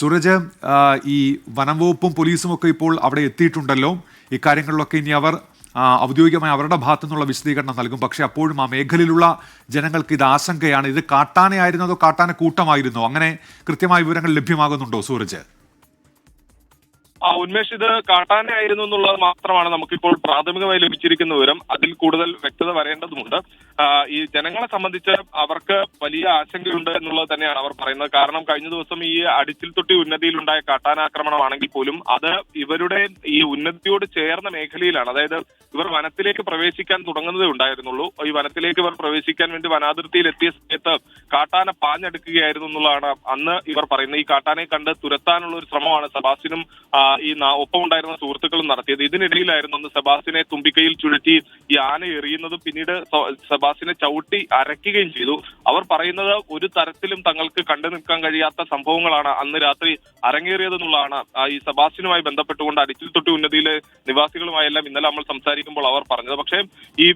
സൂരജ് ഈ വനംവകുപ്പും പോലീസും ഒക്കെ ഇപ്പോൾ അവിടെ എത്തിയിട്ടുണ്ടല്ലോ. ഇക്കാര്യങ്ങളിലൊക്കെ ഇനി അവർ ഔദ്യോഗികമായി അവരുടെ ഭാഗത്തു നിന്നുള്ള വിശദീകരണം നൽകും. പക്ഷേ അപ്പോഴും ആ മേഖലയിലുള്ള ജനങ്ങൾക്ക് ഇത് ആശങ്കയാണ്. ഇത് കാട്ടാനയായിരുന്നതോ കാട്ടാന കൂട്ടമായിരുന്നോ? അങ്ങനെ കൃത്യമായ വിവരങ്ങൾ ലഭ്യമാകുന്നുണ്ടോ സൂരജ്? ഉന്മേഷ് ഇത് കാട്ടാനായിരുന്നു എന്നുള്ളത് മാത്രമാണ് നമുക്കിപ്പോൾ പ്രാഥമികമായി ലഭിച്ചിരിക്കുന്ന വിവരം. അതിൽ കൂടുതൽ വ്യക്തത വരേണ്ടതുണ്ട്. ഈ ജനങ്ങളെ സംബന്ധിച്ച് അവർക്ക് വലിയ ആശങ്കയുണ്ട് എന്നുള്ളത് തന്നെയാണ് അവർ പറയുന്നത്. കാരണം കഴിഞ്ഞ ദിവസം ഈ അടിച്ചിൽ തൊട്ടി ഉന്നതിയിലുണ്ടായ കാട്ടാനാക്രമണമാണെങ്കിൽ പോലും അത് ഇവരുടെ ഈ ഉന്നതിയോട് ചേർന്ന മേഖലയിലാണ്. അതായത് ഇവർ വനത്തിലേക്ക് പ്രവേശിക്കാൻ തുടങ്ങുന്നതേ ഉണ്ടായിരുന്നുള്ളൂ. ഈ വനത്തിലേക്ക് ഇവർ പ്രവേശിക്കാൻ വേണ്ടി വനാതിർത്തിയിൽ എത്തിയ സമയത്ത് കാട്ടാന പാഞ്ഞെടുക്കുകയായിരുന്നു എന്നുള്ളതാണ് അന്ന് ഇവർ പറയുന്നത്. ഈ കാട്ടാനെ കണ്ട് തുരത്താനുള്ള ഒരു ശ്രമമാണ് സബാസിനും ഈ ഒപ്പമുണ്ടായിരുന്ന സുഹൃത്തുക്കളും നടത്തിയത്. ഇതിനിടയിലായിരുന്നു അന്ന് സെബാസിനെ തുമ്പിക്കൈയിൽ ചുഴറ്റി ഈ ആന എറിയുന്നതും പിന്നീട് സെബാസിനെ ചവിട്ടി അരയ്ക്കുകയും ചെയ്തു. അവർ പറയുന്നത് ഒരു തരത്തിലും തങ്ങൾക്ക് കണ്ടു നിൽക്കാൻ കഴിയാത്ത സംഭവങ്ങളാണ് അന്ന് രാത്രി അരങ്ങേറിയതെന്നുള്ളതാണ്. ഈ സെബാസിനുമായി ബന്ധപ്പെട്ടുകൊണ്ട് അടിച്ചിൽ തൊട്ടി ഉന്നതിയിലെ നിവാസികളുമായെല്ലാം ഇന്നലെ നമ്മൾ സംസാരിക്കുമ്പോൾ അവർ പറഞ്ഞത്. പക്ഷേ ഈ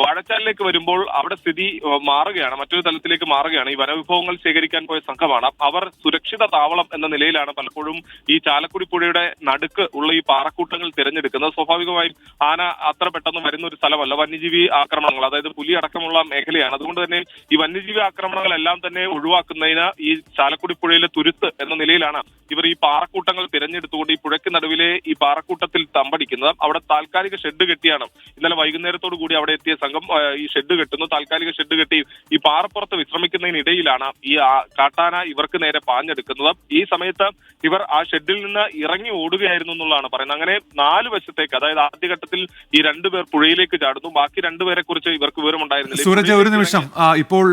വാഴച്ചാലിലേക്ക് വരുമ്പോൾ അവിടെ സ്ഥിതി മാറുകയാണ്. മറ്റൊരു തലത്തിലേക്ക് മാറുകയാണ്. ഈ വനവിഭവങ്ങൾ ശേഖരിക്കാൻ പോയ സംഘമാണ്. അവർ സുരക്ഷിത താവളം എന്ന നിലയിലാണ് പലപ്പോഴും ഈ ചാലക്കുടി പുഴയുടെ നടുക്ക് ഉള്ള ഈ പാറക്കൂട്ടങ്ങൾ തിരഞ്ഞെടുക്കുന്നത്. സ്വാഭാവികമായും ആന അത്ര പെട്ടെന്ന് വരുന്ന ഒരു സ്ഥലമല്ല. വന്യജീവി ആക്രമണങ്ങൾ അതായത് പുലി അടക്കമുള്ള മേഖലയാണ്. അതുകൊണ്ട് തന്നെ ഈ വന്യജീവി ആക്രമണങ്ങളെല്ലാം തന്നെ ഒഴിവാക്കുന്നതിന് ഈ ചാലക്കുടി പുഴയിലെ തുരുത്ത് എന്ന നിലയിലാണ് ഇവർ ഈ പാറക്കൂട്ടങ്ങൾ തിരഞ്ഞെടുത്തുകൊണ്ട് ഈ പുഴയ്ക്ക് നടുവിലെ ഈ പാറക്കൂട്ടത്തിൽ തമ്പടിക്കുന്നത്. അവിടെ താൽക്കാലിക ഷെഡ് കെട്ടിയാണ്. ഇന്നലെ വൈകുന്നേരത്തോടു കൂടി അവിടെ എത്തിയ സംഘം ഈ ഷെഡ് കെട്ടുന്നു. താൽക്കാലിക ഷെഡ് കെട്ടി ഈ പാറപ്പുറത്ത് വിശ്രമിക്കുന്നതിനിടയിലാണ് ഈ കാട്ടാന ഇവർക്ക് നേരെ പാഞ്ഞെടുക്കുന്നത്. ഈ സമയത്ത് ഇവർ ആ ഷെഡിൽ നിന്ന് ഇറങ്ങി ഓടുകയായിരുന്നു എന്നുള്ളതാണ് പറയുന്നത്. അങ്ങനെ നാല് വശത്തേക്ക് അതായത് ആദ്യഘട്ടത്തിൽ ഈ രണ്ടുപേർ പുഴയിലേക്ക് ചാടുന്നു. ബാക്കി രണ്ടുപേരെ കുറിച്ച് ഇവർക്ക് വിവരമുണ്ടായിരുന്നില്ല. ഉണ്ടായിരുന്നില്ല സൂരജ് ഒരു നിമിഷം. ഇപ്പോൾ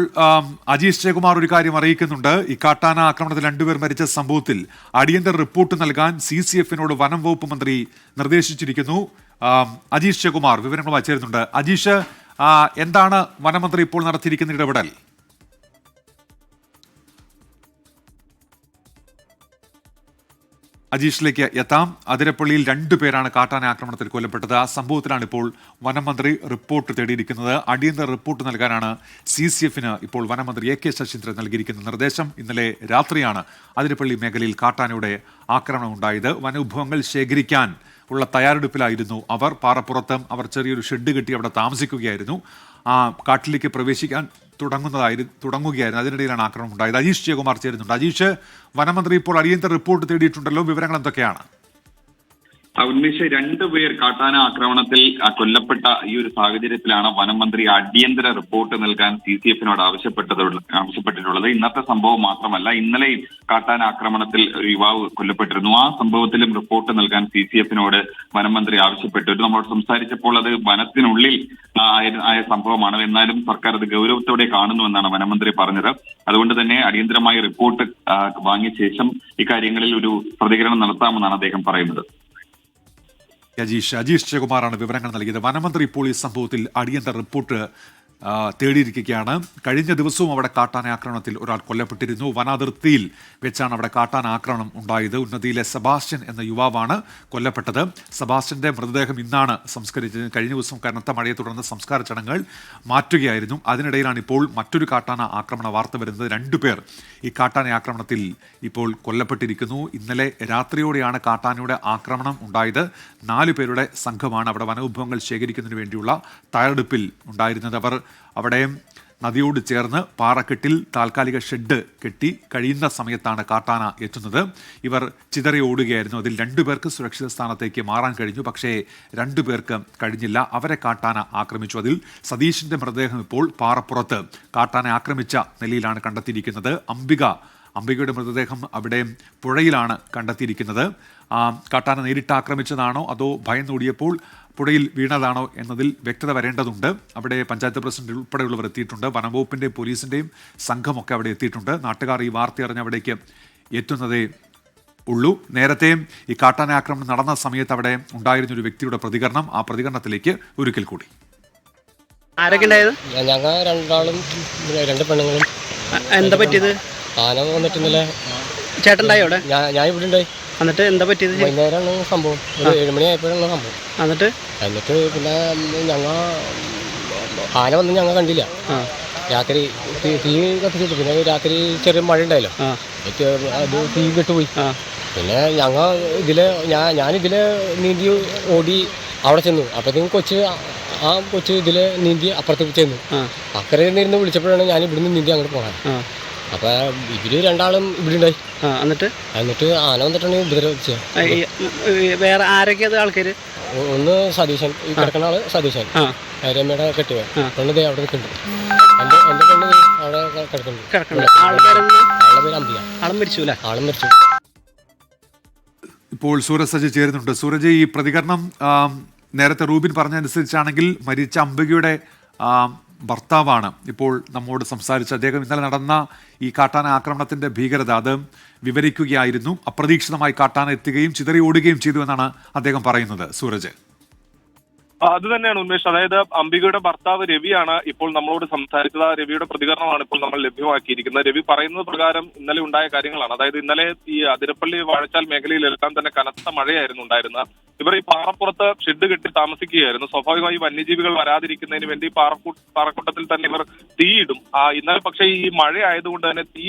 അജീഷ് ജയകുമാർ ഒരു കാര്യം അറിയിക്കുന്നുണ്ട്. ഈ കാട്ടാന ആക്രമണത്തിൽ രണ്ടുപേർ മരിച്ച സംഭവത്തിൽ അടിയന്തര റിപ്പോർട്ട് നൽകാൻ സി സി എഫിനോട് വനം വകുപ്പ് മന്ത്രി നിർദ്ദേശിച്ചിരിക്കുന്നു. അജീഷ് ജയകുമാർ വിവരങ്ങളുമായി ചേരുന്നുണ്ട് അജീഷ് എന്താണ് വനമന്ത്രി ഇപ്പോൾ നടത്തിയിരിക്കുന്ന ഇടപെടൽ? അജീഷിലേക്ക് എത്താം. അതിരപ്പള്ളിയിൽ രണ്ടുപേരാണ് കാട്ടാന ആക്രമണത്തിൽ കൊല്ലപ്പെട്ടത്. ആ സംഭവത്തിലാണ് ഇപ്പോൾ വനമന്ത്രി റിപ്പോർട്ട് തേടിയിരിക്കുന്നത്. അടിയന്തര റിപ്പോർട്ട് നൽകാനാണ് സി സി എഫിന് ഇപ്പോൾ വനമന്ത്രി എ കെ ശശീന്ദ്രൻ നൽകിയിരിക്കുന്ന നിർദ്ദേശം. ഇന്നലെ രാത്രിയാണ് അതിരപ്പള്ളി മേഖലയിൽ കാട്ടാനയുടെ ആക്രമണം ഉണ്ടായത്. വനവിഭവങ്ങൾ ശേഖരിക്കാൻ ഉള്ള തയ്യാറെടുപ്പിലായിരുന്നു അവർ. പാറപ്പുറത്ത് അവർ ചെറിയൊരു ഷെഡ് കെട്ടി അവിടെ താമസിക്കുകയായിരുന്നു. ആ കാട്ടിലേക്ക് പ്രവേശിക്കാൻ തുടങ്ങുന്നതായിരുന്നു തുടങ്ങുകയായിരുന്നു. അതിനിടയിലാണ് ആക്രമണം ഉണ്ടായത്. അജീഷ് ജയകുമാർ ചേരുന്നുണ്ട്. അജീഷ് വനമന്ത്രി ഇപ്പോൾ അടിയന്തര റിപ്പോർട്ട് തേടിയിട്ടുണ്ടല്ലോ. വിവരങ്ങൾ എന്തൊക്കെയാണ്? ഉന്മേഷ് രണ്ടുപേർ കാട്ടാന ആക്രമണത്തിൽ കൊല്ലപ്പെട്ട ഈ ഒരു സാഹചര്യത്തിലാണ് വനം മന്ത്രി അടിയന്തര റിപ്പോർട്ട് നൽകാൻ സി സി എഫിനോട് ആവശ്യപ്പെട്ടത് ആവശ്യപ്പെട്ടിട്ടുള്ളത്. ഇന്നത്തെ സംഭവം മാത്രമല്ല ഇന്നലെയും കാട്ടാന ആക്രമണത്തിൽ ഒരു യുവാവ് കൊല്ലപ്പെട്ടിരുന്നു. ആ സംഭവത്തിലും റിപ്പോർട്ട് നൽകാൻ സി സി എഫിനോട് വനം മന്ത്രി ആവശ്യപ്പെട്ടു നമ്മൾ സംസാരിച്ചപ്പോൾ അത് വനത്തിനുള്ളിൽ ആയ- സംഭവമാണ്. എന്നാലും സർക്കാർ അത് ഗൗരവത്തോടെ കാണുന്നുവെന്നാണ് വനമന്ത്രി പറഞ്ഞത്. അതുകൊണ്ട് തന്നെ അടിയന്തരമായി റിപ്പോർട്ട് വാങ്ങിയ ശേഷം ഇക്കാര്യങ്ങളിൽ ഒരു പ്രതികരണം നടത്താമെന്നാണ് അദ്ദേഹം പറയുന്നത്. അജീഷ്. അജീഷ് ജയകുമാറാണ് വിവരങ്ങൾ നൽകിയത്. വനമന്ത്രി ഇപ്പോൾ ഈ സംഭവത്തിൽ അടിയന്തര റിപ്പോർട്ട് തേടിയിരിക്കുകയാണ്. കഴിഞ്ഞ ദിവസവും അവിടെ കാട്ടാന ആക്രമണത്തിൽ ഒരാൾ കൊല്ലപ്പെട്ടിരുന്നു. വനാതിർത്തിയിൽ വെച്ചാണ് അവിടെ കാട്ടാന ആക്രമണം ഉണ്ടായത്. ഉന്നതിയിലെ സെബാസ്റ്റ്യൻ എന്ന യുവാവാണ് കൊല്ലപ്പെട്ടത്. സെബാസ്റ്റ്യന്റെ മൃതദേഹം ഇന്നാണ് സംസ്കരിച്ചത്. കഴിഞ്ഞ ദിവസം കനത്ത മഴയെ തുടർന്ന് സംസ്കാര ചടങ്ങുകൾ മാറ്റുകയായിരുന്നു. അതിനിടയിലാണ് ഇപ്പോൾ മറ്റൊരു കാട്ടാന ആക്രമണ വാർത്ത വരുന്നത്. രണ്ടുപേർ ഈ കാട്ടാന ആക്രമണത്തിൽ ഇപ്പോൾ കൊല്ലപ്പെട്ടിരിക്കുന്നു. ഇന്നലെ രാത്രിയോടെയാണ് കാട്ടാനയുടെ ആക്രമണം ഉണ്ടായത്. നാലു പേരുടെ സംഘമാണ് അവിടെ വനവിഭവങ്ങൾ ശേഖരിക്കുന്നതിന് വേണ്ടിയുള്ള തയ്യാറെടുപ്പിൽ ഉണ്ടായിരുന്നത്. അവർ അവിടെ നദിയോട് ചേർന്ന് പാറക്കെട്ടിൽ താൽക്കാലിക ഷെഡ് കെട്ടി കഴിയുന്ന സമയത്താണ് കാട്ടാന എത്തുന്നത്. ഇവർ ചിതറി ഓടുകയായിരുന്നു. അതിൽ രണ്ടുപേർക്ക് സുരക്ഷിത സ്ഥാനത്തേക്ക് മാറാൻ കഴിഞ്ഞു. പക്ഷേ രണ്ടുപേർക്ക് കഴിഞ്ഞില്ല. അവരെ കാട്ടാന ആക്രമിച്ചു. അതിൽ സതീഷിന്റെ മൃതദേഹം ഇപ്പോൾ പാറപ്പുറത്ത്. കാട്ടാന ആക്രമിച്ച നിലയിലാണ് കണ്ടെത്തിയിരിക്കുന്നത്. അംബിക അംബികയുടെ മൃതദേഹം അവിടെ പുഴയിലാണ് കണ്ടെത്തിയിരിക്കുന്നത്. കാട്ടാന നേരിട്ട് ആക്രമിച്ചതാണോ അതോ ഭയന്നോടിയപ്പോൾ പുഴയിൽ വീണതാണോ എന്നതിൽ വ്യക്തത വരേണ്ടതുണ്ട്. അവിടെ പഞ്ചായത്ത് പ്രസിഡന്റ് ഉൾപ്പെടെയുള്ളവർ എത്തിയിട്ടുണ്ട്. വനംവകുപ്പിന്റെ പോലീസിന്റെയും സംഘമൊക്കെ അവിടെ എത്തിയിട്ടുണ്ട്. നാട്ടുകാർ ഈ വാർത്ത അറിഞ്ഞ് അവിടേക്ക് എത്തുന്നതേ ഉള്ളൂ. നേരത്തെ ഈ കാട്ടാന ആക്രമണം നടന്ന സമയത്ത് അവിടെ ഉണ്ടായിരുന്ന ഒരു വ്യക്തിയുടെ പ്രതികരണം ആ പ്രതികരണത്തിലേക്ക് ഒരിക്കൽ കൂടി. ഞങ്ങൾ രണ്ടാളും രണ്ട് പെണ്ണുങ്ങളും. എന്താ പറ്റിയത്? ആന വന്നിട്ട് ഇന്നലെ ചേട്ടൻ അവിടെ? ഞാൻ ഞാൻ ഇവിടെ ഉണ്ടായി. എന്നിട്ട് എന്താ പറ്റിയത്? വൈകുന്നേരമാണ് സംഭവം. ഒരു ഏഴുമണി ആയപ്പോഴാണ് സംഭവം. എന്നിട്ട്? എന്നിട്ട് പിന്നെ ഞങ്ങൾ ആന വന്ന് ഞങ്ങൾ കണ്ടില്ല. രാത്രി തീ- കത്തിച്ചിട്ട് പിന്നെ രാത്രി ചെറിയ മഴ ഉണ്ടായല്ലോ അത് തീ കെട്ടുപോയി പിന്നെ ഞങ്ങൾ ഇതിൽ ഞാൻ ഞാനിതിൽ നീന്തി ഓടി അവിടെ ചെന്നു. അപ്പോഴത്തേക്കും കൊച്ച് ആ കൊച്ച് ഇതിൽ നീന്തി അപ്പുറത്തേക്ക് ചെന്നു. അക്കരെ നിന്ന് വിളിച്ചപ്പോഴാണ് ഞാൻ ഇവിടുന്ന് നീന്തി അങ്ങോട്ട് പോകാൻ. ആ അപ്പോൾ ഇവർ രണ്ടാളും ഇവിടെ ഉണ്ടായി. ആ എന്നിട്ട്? എന്നിട്ട് ആന വന്നിട്ടാണ് ഉപദ്രവിച്ചത് ആ, ഈ, ഈ, വേറെ ആരൊക്കെയാ ആൾക്കാര്? ഒ- ഒന്ന് സതീശൻ ഈ കിടക്കുന്ന ആൾ സതീശൻ. ആ. രമ്യയുടെ കെട്ടിയ. പെണ്ണ് ദേ അവിടെ നിൽക്കുന്നുണ്ട്. എന്റെ എന്റെ പെണ്ണ് ദേ അവിടെ ക- കിടക്കുന്നുണ്ട്. കിടക്കണ്ട ആൾക്കാരെന്ന് ആളുടെ പേര് അമ്പിക ആളും മരിച്ചു അല്ലേ? ആളും മരിച്ചു. ഇപ്പോൾ സൂരജ് സജി ചേരുന്നുണ്ട്. സൂരജ് ഈ പ്രതികരണം ആം, നേരത്തെ റൂബിൻ പറഞ്ഞതനുസരിച്ചാണെങ്കിൽ മരിച്ച അംബികയുടെ ആം, ഭർത്താവാണ്. ഇപ്പോൾ നമ്മോട് സംസാരിച്ച അദ്ദേഹം ഇന്നലെ നടന്ന ഈ കാട്ടാന ആക്രമണത്തിന്റെ ഭീകരത അത് വിവരിക്കുകയായിരുന്നു. അപ്രതീക്ഷിതമായി കാട്ടാന എത്തുകയും ചിതറി ഓടുകയും ചെയ്തു എന്നാണ് അദ്ദേഹം പറയുന്നത്. സൂരജ്. അത് തന്നെയാണ് ഉന്മേഷ്. അതായത് അംബികയുടെ ഭർത്താവ് രവിയാണ് ഇപ്പോൾ നമ്മളോട് സംസാരിച്ചത്. ആ രവിയുടെ പ്രതികരണമാണ് ഇപ്പോൾ നമ്മൾ ലഭ്യമാക്കിയിരിക്കുന്നത്. രവി പറയുന്നത് പ്രകാരം ഇന്നലെ ഉണ്ടായ കാര്യങ്ങളാണ്. അതായത് ഇന്നലെ ഈ അതിരപ്പള്ളി വാഴച്ചാൽ മേഖലയിലെല്ലാം തന്നെ കനത്ത മഴയായിരുന്നു ഉണ്ടായിരുന്നത്. ഇവർ ഈ പാറപ്പുറത്ത് ഷെഡ് കെട്ടി താമസിക്കുകയായിരുന്നു. സ്വാഭാവികമായി വന്യജീവികൾ വരാതിരിക്കുന്നതിന് വേണ്ടി പാറക്കൂ പാറക്കൂട്ടത്തിൽ തന്നെ ഇവർ തീയിടും ആ ഇന്നലെ പക്ഷേ ഈ മഴ ആയതുകൊണ്ട് തന്നെ തീ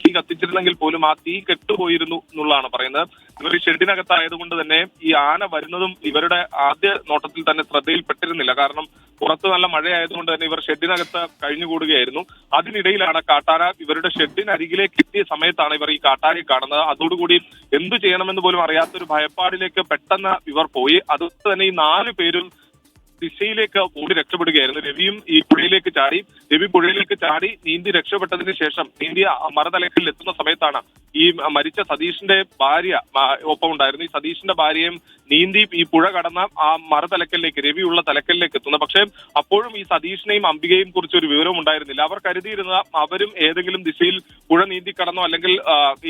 തീ കത്തിച്ചിരുന്നെങ്കിൽ പോലും ആ തീ കെട്ടുപോയിരുന്നു എന്നുള്ളതാണ് പറയുന്നത്. ഇവർ ഈ ഷെഡിനകത്തായതുകൊണ്ട് തന്നെ ഈ ആന വരുന്നതും ഇവരുടെ ആദ്യ നോട്ടത്തിൽ തന്നെ ശ്രദ്ധയിൽപ്പെട്ടിരുന്നില്ല. കാരണം പുറത്ത് നല്ല മഴയായതുകൊണ്ട് തന്നെ ഇവർ ഷെഡിനകത്ത് കഴിഞ്ഞുകൂടുകയായിരുന്നു. അതിനിടയിലാണ് കാട്ടാന ഇവരുടെ ഷെഡിനരികിലേക്ക് എത്തിയ സമയത്താണ് ഇവർ ഈ കാട്ടാനെ കാണുന്നത്. അതോടുകൂടി എന്തു ചെയ്യണമെന്ന് പോലും അറിയാത്തൊരു ഭയപ്പാടിലേക്ക് പെട്ടെന്ന് ഇവർ പോയി. അതുകൊണ്ട് തന്നെ ഈ നാല് പേരും ദിശയിലേക്ക് ഓടി രക്ഷപ്പെടുകയായിരുന്നു. രവിയും ഈ പുഴയിലേക്ക് ചാടി രവി പുഴയിലേക്ക് ചാടി നീന്തി രക്ഷപ്പെട്ടതിന് ശേഷം നീന്തി ആ മരതലക്കിൽ എത്തുന്ന സമയത്താണ് ഈ മരിച്ച സതീഷിന്റെ ഭാര്യ ഒപ്പം ഉണ്ടായിരുന്നു ഈ സതീഷിന്റെ ഭാര്യയും നീന്തി ഈ പുഴ കടന്ന ആ മരതലക്കലിലേക്ക് രവിയുള്ള തലക്കലിലേക്ക് എത്തുന്നത് പക്ഷേ അപ്പോഴും ഈ സതീഷിനെയും അംബികയും കുറിച്ച് ഒരു വിവരവും ഉണ്ടായിരുന്നില്ല. അവർ കരുതിയിരുന്ന അവരും ഏതെങ്കിലും ദിശയിൽ പുഴ നീന്തി കടന്നോ അല്ലെങ്കിൽ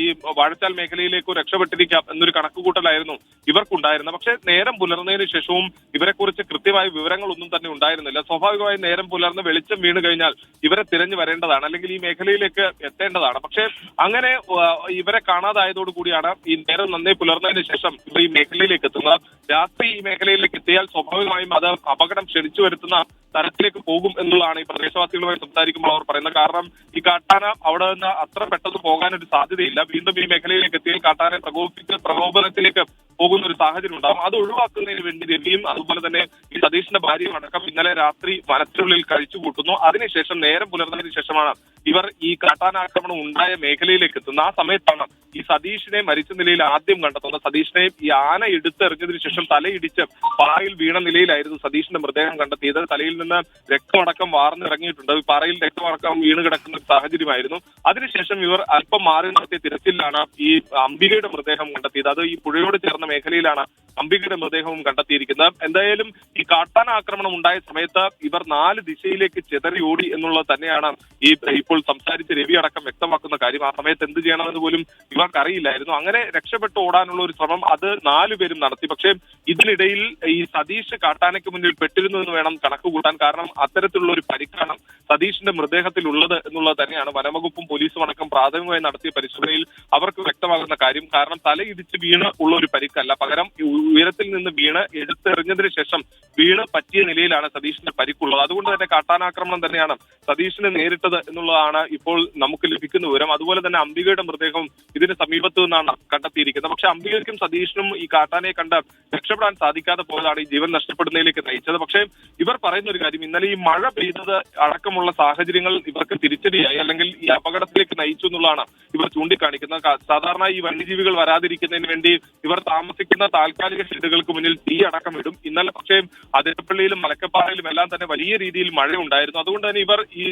ഈ വാഴച്ചാൽ മേഖലയിലേക്കോ രക്ഷപ്പെട്ടിരിക്കാം എന്നൊരു കണക്കുകൂട്ടലായിരുന്നു ഇവർക്കുണ്ടായിരുന്നത്. പക്ഷേ നേരം പുലർന്നതിന് ശേഷവും ഇവരെക്കുറിച്ച് കൃത്യമായ വിവരങ്ങളൊന്നും തന്നെ ഉണ്ടായിരുന്നില്ല. സ്വാഭാവികമായി നേരം പുലർന്ന് വെളിച്ചം വീണ് കഴിഞ്ഞാൽ ഇവരെ തിരഞ്ഞു വരേണ്ടതാണ്. അല്ലെങ്കിൽ ഈ മേഖലയിലേക്ക് എത്തേണ്ടതാണ്. പക്ഷേ അങ്ങനെ ഇവരെ കാണാതായതോടു കൂടിയാണ് ഈ നേരം നന്നേ പുലർന്നതിന് ശേഷം ഇവർ ഈ മേഖലയിലേക്ക് എത്തുന്നത്. രാത്രി ഈ മേഖലയിലേക്ക് എത്തിയാൽ സ്വാഭാവികമായും അത് അപകടം ക്ഷണിച്ചു വരുത്തുന്ന തരത്തിലേക്ക് പോകും എന്നുള്ളതാണ് ഈ പ്രദേശവാസികളുമായി സംസാരിക്കുമ്പോൾ അവർ പറയുന്നത്. കാരണം ഈ കാട്ടാന അവിടെ നിന്ന് അത്ര പെട്ടെന്ന് പോകാൻ ഒരു സാധ്യതയില്ല. വീണ്ടും ഈ മേഖലയിലേക്ക് എത്തിയാൽ കാട്ടാനെ പ്രകോപിപ്പിച്ച് പ്രകോപനത്തിലേക്ക് പോകുന്ന ഒരു സാഹചര്യം ഉണ്ടാകും. അത് ഒഴിവാക്കുന്നതിന് വേണ്ടി രവിയും അതുപോലെ തന്നെ ഈ സതീഷിന്റെ ഭാര്യയും അടക്കം ഇന്നലെ രാത്രി വനത്തിനുള്ളിൽ കഴിച്ചു കൂട്ടുന്നു അതിനുശേഷം നേരം പുലർന്നതിന് ശേഷമാണ് ഇവർ ഈ കാട്ടാനാക്രമണം ഉണ്ടായ മേഖലയിലേക്ക് എത്തുന്ന ആ സമയത്താണ് ഈ സതീഷിനെ മരിച്ച നിലയിൽ ആദ്യം കണ്ടെത്തുന്നത്. സതീഷിനെ ഈ ആന എടുത്തെറിഞ്ഞതിന് ശേഷം തലയിടിച്ച് പാറയിൽ വീണ നിലയിലായിരുന്നു സതീഷിന്റെ മൃതദേഹം കണ്ടെത്തിയത്. തലയിൽ നിന്ന് രക്തമടക്കം വാർന്നിറങ്ങിയിട്ടുണ്ട്. പാറയിൽ രക്തമടക്കം വീണ് കിടക്കുന്ന ഒരു സാഹചര്യമായിരുന്നു. അതിനുശേഷം ഇവർ അല്പം മാറി നടത്തിയ തിരച്ചിലാണ് ഈ അംബികയുടെ മൃതദേഹം കണ്ടെത്തിയത്. അത് ഈ പുഴയോട് ചേർന്ന മേഖലയിലാണ് അംബികയുടെ മൃതദേഹവും കണ്ടെത്തിയിരിക്കുന്നത്. എന്തായാലും ഈ കാട്ടാന ആക്രമണം ഉണ്ടായ സമയത്ത് ഇവർ നാല് ദിശയിലേക്ക് ചെതറി ഓടി എന്നുള്ളത് തന്നെയാണ് ഈ ഇപ്പോൾ സംസാരിച്ച രവി അടക്കം വ്യക്തമാക്കുന്ന കാര്യം ആ സമയത്ത് എന്ത് ചെയ്യണമെന്ന് പോലും ഇവർക്ക് അറിയില്ലായിരുന്നു അങ്ങനെ രക്ഷപ്പെട്ട് ഓടാനുള്ള ഒരു ശ്രമം അത് നാലുപേരും നടത്തി. പക്ഷേ ഇതിനിടയിൽ ഈ സതീഷ് കാട്ടാനയ്ക്ക് മുന്നിൽ പെട്ടിരുന്നു എന്ന് വേണം കണക്ക് കൂട്ടാൻ. കാരണം അത്തരത്തിലുള്ള ഒരു പരിക്കാണ് സതീഷിന്റെ മൃതദേഹത്തിൽ ഉള്ളത് എന്നുള്ളത് തന്നെയാണ് വനംവകുപ്പും പോലീസും അടക്കം പ്രാഥമികമായി നടത്തിയ പരിശോധനയിൽ അവർക്ക് വ്യക്തമാകുന്ന കാര്യം. കാരണം തലയിടിച്ച് വീണ് ഉള്ള ഒരു പരിക്കല്ല. പകരം ഉയരത്തിൽ നിന്ന് വീണ് എടുത്തെറിഞ്ഞതിന് ശേഷം വീണ് പറ്റിയ നിലയിലാണ് സതീഷിന്റെ പരിക്കുള്ളത്. അതുകൊണ്ട് തന്നെ കാട്ടാനാക്രമണം തന്നെയാണ് സതീഷിനെ നേരിട്ടത് എന്നുള്ളതാണ് ഇപ്പോൾ നമുക്ക് ലഭിക്കുന്ന വിവരം. അതുപോലെ തന്നെ അംബികയുടെ മൃതദേഹം ഇതിന് സമീപത്തു നിന്നാണ് കണ്ടെത്തിയിരിക്കുന്നത്. പക്ഷെ അംബികയ്ക്കും സതീഷിനും ഈ കാട്ടാനെ കണ്ട് രക്ഷപ്പെടാൻ സാധിക്കാതെ പോയതാണ് ഈ ജീവൻ നഷ്ടപ്പെടുന്നതിലേക്ക് നയിച്ചത്. പക്ഷേ ഇവർ പറയുന്ന ഒരു കാര്യം ഇന്നലെ ഈ മഴ പെയ്തത് അടക്കമുള്ള സാഹചര്യങ്ങൾ ഇവർക്ക് തിരിച്ചടിയായി അല്ലെങ്കിൽ ഈ അപകടത്തിലേക്ക് നയിച്ചു എന്നുള്ളതാണ് ഇവർ ചൂണ്ടിക്കാണിക്കുന്നത്. സാധാരണ ഈ വന്യജീവികൾ വരാതിരിക്കുന്നതിന് വേണ്ടി ഇവർ താമസിക്കുന്ന താൽക്കാലിക ഷെഡുകൾക്ക് മുന്നിൽ തീ അടക്കം ഇടും. ഇന്നലെ പക്ഷേ അതിരപ്പള്ളിയിലും മലക്കപ്പാറയിലും എല്ലാം തന്നെ വലിയ രീതിയിൽ മഴ ഉണ്ടായിരുന്നു അതുകൊണ്ട് തന്നെ ഇവർ ഈ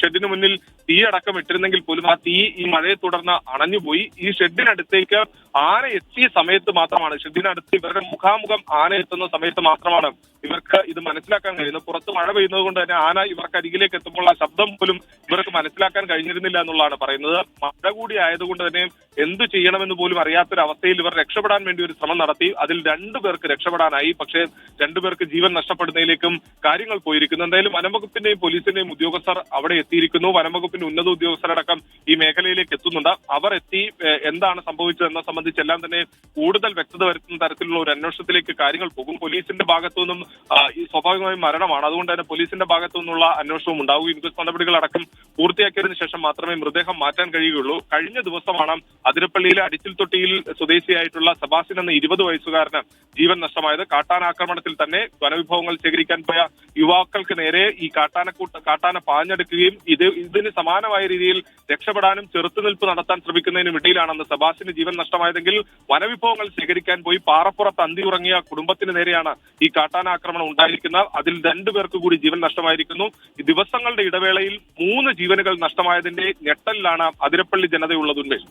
ഷെഡിന് മുന്നിൽ തീ അടക്കം ഇട്ടിരുന്നെങ്കിൽ പോലും ആ തീ ഈ മഴയെ തുടർന്ന് അണഞ്ഞുപോയി. ഈ ഷെഡിനടുത്തേക്ക് ആന എത്തിയ സമയത്ത് മാത്രമാണ് ഷെഡിനടുത്ത് ഇവരുടെ മുഖാമുഖം ആന എത്തുന്ന സമയത്ത് മാത്രമാണ് ഇവർക്ക് ഇത് മനസ്സിലാക്കാൻ കഴിയുന്നത്. പുറത്ത് മഴ പെയ്യുന്നത് കൊണ്ട് തന്നെ ആന ഇവർക്ക് അരികിലേക്ക് എത്തുമ്പോൾ ആ ശബ്ദം പോലും ഇവർക്ക് മനസ്സിലാക്കാൻ കഴിഞ്ഞിരുന്നില്ല എന്നുള്ളതാണ് പറയുന്നത്. മഴ കൂടി ആയതുകൊണ്ട് തന്നെ എന്തു ചെയ്യണമെന്ന് പോലും അറിയാത്തൊരവസ്ഥയിൽ ഇവർ രക്ഷപ്പെടാൻ വേണ്ടി ഒരു ശ്രമം നടത്തി. അതിൽ രണ്ടു പേർക്ക് രക്ഷപ്പെടാനായി. പക്ഷേ രണ്ടുപേർക്ക് ജീവൻ നഷ്ടപ്പെടുന്നതിലേക്കും കാര്യങ്ങൾ പോയിരിക്കുന്നു. എന്തായാലും വനംവകുപ്പിന്റെയും പോലീസിന്റെയും ഉദ്യോഗസ്ഥർ അവിടെ എത്തിയിരിക്കുന്നു. വനംവകുപ്പിന്റെ ഉന്നത ഉദ്യോഗസ്ഥരടക്കം ഈ മേഖലയിലേക്ക് എത്തുന്നുണ്ട്. അവർ എത്തി എന്താണ് എന്താണ് സംബന്ധിച്ച് എല്ലാം തന്നെ കൂടുതൽ വ്യക്തത വരുത്തുന്ന തരത്തിലുള്ള ഒരു അന്വേഷണത്തിലേക്ക് കാര്യങ്ങൾ പോകും. പോലീസിന്റെ ഭാഗത്തു നിന്നും ഈ സ്വാഭാവികമായും മരണമാണ്. അതുകൊണ്ട് തന്നെ പോലീസിന്റെ ഭാഗത്തു നിന്നുള്ള അന്വേഷണവും ഉണ്ടാവും. ഇൻക്വസ്റ്റ് നടപടികളടക്കം പൂർത്തിയാക്കിയതിനു ശേഷം മാത്രമേ മൃതദേഹം മാറ്റാൻ കഴിയുകയുള്ളൂ. കഴിഞ്ഞ ദിവസമാണ് അതിരപ്പള്ളിയിലെ അടിച്ചിൽ തൊട്ടിയിൽ സ്വദേശിയായിട്ടുള്ള സബാസിൻ എന്ന ഇരുപത് വയസ്സുകാരന് ജീവൻ നഷ്ടമായത്. കാട്ടാന ആക്രമണത്തിൽ തന്നെ വനവിഭവങ്ങൾ ശേഖരിക്കാൻ പോയ യുവാക്കൾക്ക് നേരെ ഈ കാട്ടാനക്കൂട്ട കാട്ടാന പാഞ്ഞെടുക്കുകയും ഇത് ഇത് ഇതിന് സമാനമായ രീതിയിൽ രക്ഷപ്പെടാനും ചെറുത്തുനിൽപ്പ് നടത്താൻ ശ്രമിക്കുന്നതിനും ഇടയിലാണെന്ന് സബാസിന് ജീവൻ നഷ്ടമായതെങ്കിൽ വനവിഭവങ്ങൾ ശേഖരിക്കാൻ പോയി പാറപ്പുറത്ത് അന്തി ഉറങ്ങിയ കുടുംബത്തിന് നേരെയാണ് ഈ കാട്ടാന ആക്രമണം ഉണ്ടായിരിക്കുന്നത്. അതിൽ രണ്ടു പേർക്ക് കൂടി ജീവൻ നഷ്ടമായിരിക്കുന്നു. ദിവസങ്ങളുടെ ഇടവേളയിൽ മൂന്ന് ജീവനുകൾ നഷ്ടമായതിന്റെ ഞെട്ടലിലാണ് അതിരപ്പള്ളി ജനതയുള്ളത് ഉന്മേഷ്.